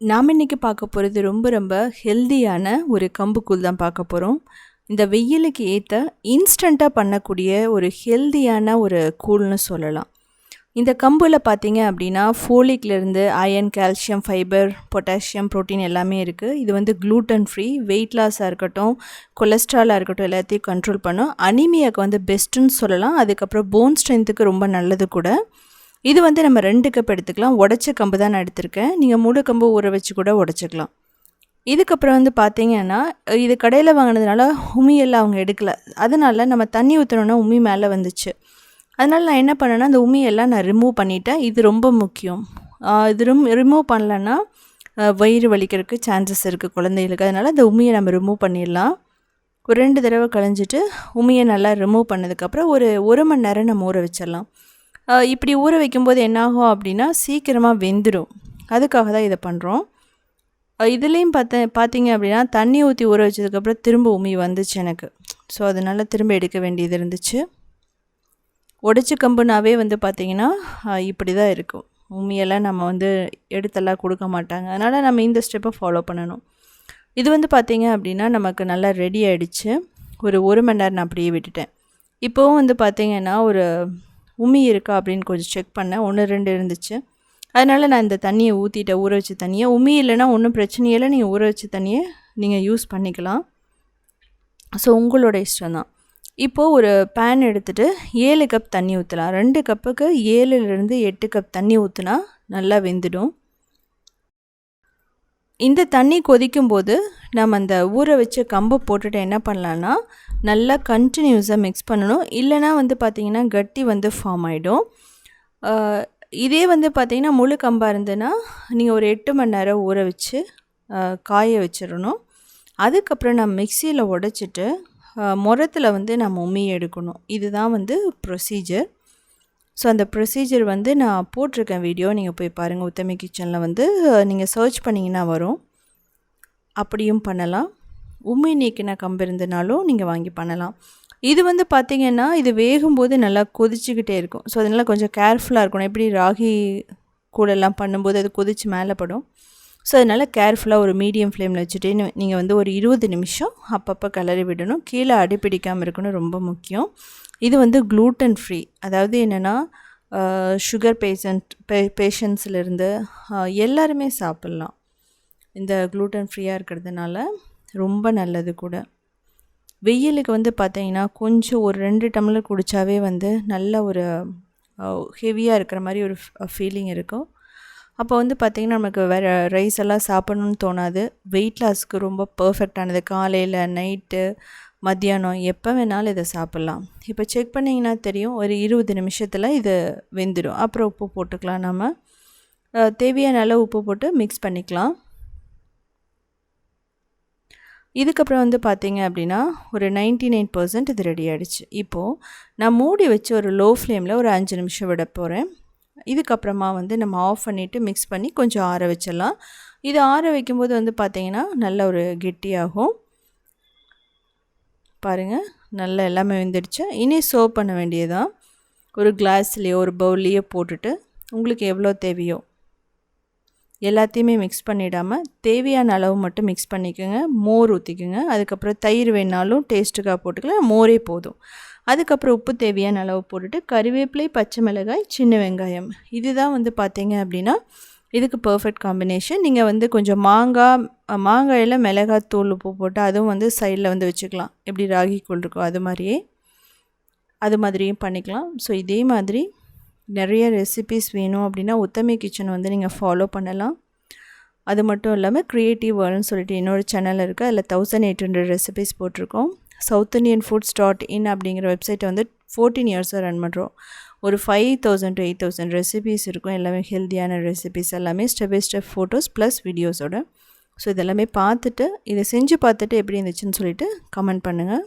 நாம் இன்றைக்கி பார்க்க போகிறது ரொம்ப ரொம்ப ஹெல்தியான ஒரு கம்புக்கூழ் தான் பார்க்க போகிறோம் இந்த வெயிலுக்கு ஏற்ற இன்ஸ்டண்ட்டாக பண்ணக்கூடிய ஒரு ஹெல்தியான ஒரு கூழ்னு சொல்லலாம். இந்த கம்பில் பார்த்தீங்க அப்படின்னா ஃபோலிக்லேருந்து iron calcium fibre potassium protein எல்லாமே இருக்குது இது வந்து க்ளூட்டன் ஃப்ரீ வெயிட் லாஸாக இருக்கட்டும் கொலஸ்ட்ராலாக இருக்கட்டும் எல்லாத்தையும் கண்ட்ரோல் பண்ணும். அனிமியாவுக்கு வந்து பெஸ்ட்டுன்னு சொல்லலாம். அதுக்கப்புறம் போன் ஸ்ட்ரென்த்துக்கு ரொம்ப நல்லது கூட. இது வந்து நம்ம ரெண்டு கப் எடுத்துக்கலாம். உடச்ச கம்பு தான் நான் எடுத்திருக்கேன். நீங்கள் முழு கம்பு ஊற வச்சு கூட உடச்சிக்கலாம். இதுக்கப்புறம் வந்து பார்த்தீங்கன்னா இது கடையில் வாங்கினதுனால உமியெல்லாம் அவங்க எடுக்கலை. அதனால் நம்ம தண்ணி ஊற்றணுன்னா உமி மேலே வந்துச்சு. அதனால் நான் என்ன பண்ணேன்னா அந்த உமியெல்லாம் நான் ரிமூவ் பண்ணிட்டேன். இது ரொம்ப முக்கியம். இது ரிம் ரிமூவ் பண்ணலன்னா வயிறு வலிக்கிறதுக்கு சான்சஸ் இருக்குது குழந்தைகளுக்கு. அதனால் அந்த உமியை நம்ம ரிமூவ் பண்ணிடலாம். ஒரு ரெண்டு தடவை கழிஞ்சிட்டு உமியை நல்லா ரிமூவ் பண்ணதுக்கப்புறம் ஒரு ஒரு மணி நேரம் நம்ம ஊற வச்சிடலாம். இப்படி ஊற வைக்கும்போது என்னாகும் அப்படின்னா சீக்கிரமாக வெந்துடும் அதுக்காக தான் இதை பண்ணுறோம் இதுலேயும் பார்த்த பார்த்தீங்க அப்படின்னா தண்ணி ஊற்றி ஊற வச்சதுக்கப்புறம் திரும்ப உமி வந்துச்சு எனக்கு. ஸோ அதனால் திரும்ப எடுக்க வேண்டியது இருந்துச்சு. உடச்சி கம்புனாவே வந்து பார்த்திங்கன்னா இப்படி தான் இருக்கும். உண்மையெல்லாம் நம்ம வந்து எடுத்தெல்லாம் கொடுக்க மாட்டாங்க. அதனால் நம்ம இந்த ஸ்டெப்பை ஃபாலோ பண்ணணும். இது வந்து பார்த்திங்க அப்படின்னா நமக்கு நல்லா ரெடி ஆகிடுச்சு ஒரு ஒரு மணி நேரம் நான் அப்படியே விட்டுட்டேன். இப்போவும் வந்து பார்த்திங்கன்னா ஒரு உமி இருக்கா அப்படின்னு கொஞ்சம் செக் பண்ணேன். ஒன்று ரெண்டு இருந்துச்சு. அதனால் நான் இந்த தண்ணியை ஊற்றிட்டேன் ஊற வச்ச தண்ணியை. உமி இல்லைன்னா ஒன்றும் பிரச்சனையில்லை நீங்கள் ஊற வச்ச தண்ணியை நீங்கள் யூஸ் பண்ணிக்கலாம். ஸோ உங்களோட இஷ்டம் தான் இப்போது ஒரு பேன் எடுத்துகிட்டு ஏழு கப் தண்ணி ஊற்றலாம் ரெண்டு கப்புக்கு ஏழுலேருந்து எட்டு கப் தண்ணி ஊற்றுனா நல்லா வெந்துடும். இந்த தண்ணி கொதிக்கும் போது நம்ம அந்த ஊற வச்ச கம்பை போட்டுட்டு என்ன பண்ணலான்னா நல்லா கண்டினியூஸாக மிக்ஸ் பண்ணணும். இல்லைனா வந்து பார்த்திங்கன்னா கட்டி வந்து ஃபார்ம் ஆகிடும் இதே வந்து பார்த்திங்கன்னா முழு கம்பாக இருந்ததுன்னா நீங்கள் ஒரு எட்டு மணி நேரம் ஊற வச்சு காய வச்சிடணும். அதுக்கப்புறம் நான் மிக்சியில் உடச்சிட்டு முரத்தில் வந்து நம்ம உமி எடுக்கணும். இதுதான் வந்து ப்ரொசீஜர் ஸோ அந்த ப்ரொசீஜர் வந்து நான் போட்டிருக்கேன் வீடியோ. நீங்கள் போய் பாருங்கள் உத்தமி கிச்சனில் வந்து நீங்கள் சர்ச் பண்ணிங்கன்னா வரும். அப்படியும் பண்ணலாம். உமி நீக்கின கம்பு இருந்தனாலும் நீங்கள் வாங்கி பண்ணலாம். இது வந்து பார்த்திங்கன்னா இது வேகும்போது நல்லா கொதிச்சுக்கிட்டே இருக்கும். ஸோ அதனால் கொஞ்சம் கேர்ஃபுல்லாக இருக்கணும். எப்படி ராகி கூடெல்லாம் பண்ணும்போது அது கொதித்து மேலே படும். ஸோ அதனால் கேர்ஃபுல்லாக ஒரு மீடியம் ஃப்ளேமில் வச்சுட்டு நீங்கள் வந்து ஒரு இருபது நிமிஷம் அப்பப்போ கிளறி விடணும். கீழே அடிப்பிடிக்காமல் இருக்கணும் ரொம்ப முக்கியம். இது வந்து க்ளூட்டன் ஃப்ரீ அதாவது என்னென்னா சுகர் பேஷண்ட் பே பேஷண்ட்ஸ்லேருந்து எல்லாருமே சாப்பிட்லாம். இந்த க்ளூட்டன் ஃப்ரீயாக இருக்கிறதுனால ரொம்ப நல்லது கூட. வெயிலுக்கு வந்து பார்த்தீங்கன்னா கொஞ்சம் ஒரு ரெண்டு டம்ளர் குடித்தாவே வந்து நல்ல ஒரு ஹெவியாக இருக்கிற மாதிரி ஒரு ஃபீலிங் இருக்கும். அப்போ வந்து பார்த்திங்கன்னா நமக்கு வேறு ரைஸ் எல்லாம் சாப்பிட்ணுன்னு தோணாது. வெயிட் லாஸ்க்கு ரொம்ப பர்ஃபெக்டானது காலையில் நைட்டு மத்தியானம் எப்போ வேணாலும் இதை சாப்பிட்லாம். இப்போ செக் பண்ணிங்கன்னா தெரியும் ஒரு இருபது நிமிஷத்தில் இது வெந்துடும் அப்புறம் உப்பு போட்டுக்கலாம் நம்ம தேவையான அளவு உப்பு போட்டு மிக்ஸ் பண்ணிக்கலாம். இதுக்கப்புறம் வந்து பார்த்தீங்க அப்படின்னா ஒரு நைன்ட்டி நைன் பர்சன்ட் இது ரெடி ஆகிடுச்சு இப்போது நான் மூடி வச்சு ஒரு லோ ஃப்ளேமில் ஒரு அஞ்சு நிமிஷம் விட போகிறேன் இதுக்கப்புறமா வந்து நம்ம ஆஃப் பண்ணிவிட்டு மிக்ஸ் பண்ணி கொஞ்சம் ஆற வச்சிடலாம். இது ஆற வைக்கும்போது வந்து பார்த்திங்கன்னா நல்ல ஒரு கெட்டியாகும். பாருங்கள் நல்லா எல்லாமே வெந்துடுச்சு. இனி சர்வ் பண்ண வேண்டியதான் ஒரு கிளாஸ்லேயோ ஒரு பவுல்லையோ போட்டுட்டு உங்களுக்கு எவ்வளோ தேவையோ எல்லாத்தையுமே மிக்ஸ் பண்ணிடாமல் தேவையான அளவு மட்டும் மிக்ஸ் பண்ணிக்கோங்க. மோர் ஊற்றிக்கோங்க அதுக்கப்புறம் தயிர் வேணாலும் டேஸ்ட்டுக்காக போட்டுக்கலாம். மோரே போதும். அதுக்கப்புறம் உப்பு தேவையான அளவு போட்டுட்டு கறிவேப்பிலை பச்சை மிளகாய் சின்ன வெங்காயம். இதுதான் வந்து பார்த்தீங்க அப்படின்னா இதுக்கு பர்ஃபெக்ட் காம்பினேஷன் நீங்கள் வந்து கொஞ்சம் மாங்காய் மாங்காயில் மிளகாய் தூள் உப்பு போட்டு அதுவும் வந்து சைடில் வந்து வச்சுக்கலாம். எப்படி ராகி கூழ் இருக்கோ அது மாதிரியே. அது மாதிரியும் பண்ணிக்கலாம். ஸோ இதே மாதிரி நிறைய ரெசிபீஸ் வேணும் அப்படின்னா உத்தமி கிச்சன் வந்து நீங்கள் ஃபாலோ பண்ணலாம். அது மட்டும் இல்லாமல் க்ரியேட்டிவ் வேர்ல்டுன்னு சொல்லிட்டு இன்னொரு சேனல் இருக்குது அதில் தௌசண்ட் எயிட் ஹண்ட்ரட் ரெசிபீஸ் போட்டிருக்கோம். South Indian foods dot in அப்படிங்கிற வெப்சைட்டை வந்து ஃபோர்டீன் இயர்ஸாக ரன் பண்ணுறோம் ஒரு five thousand to eight thousand recipes இருக்கும். எல்லாமே ஹெல்த்தியான ரெசிபீஸ் எல்லாமே step by step photos plus வீடியோஸோட ஸோ இதெல்லாமே பார்த்துட்டு இதை செஞ்சு பார்த்துட்டு எப்படி இருந்துச்சுன்னு சொல்லிட்டு கமெண்ட் பண்ணுங்கள்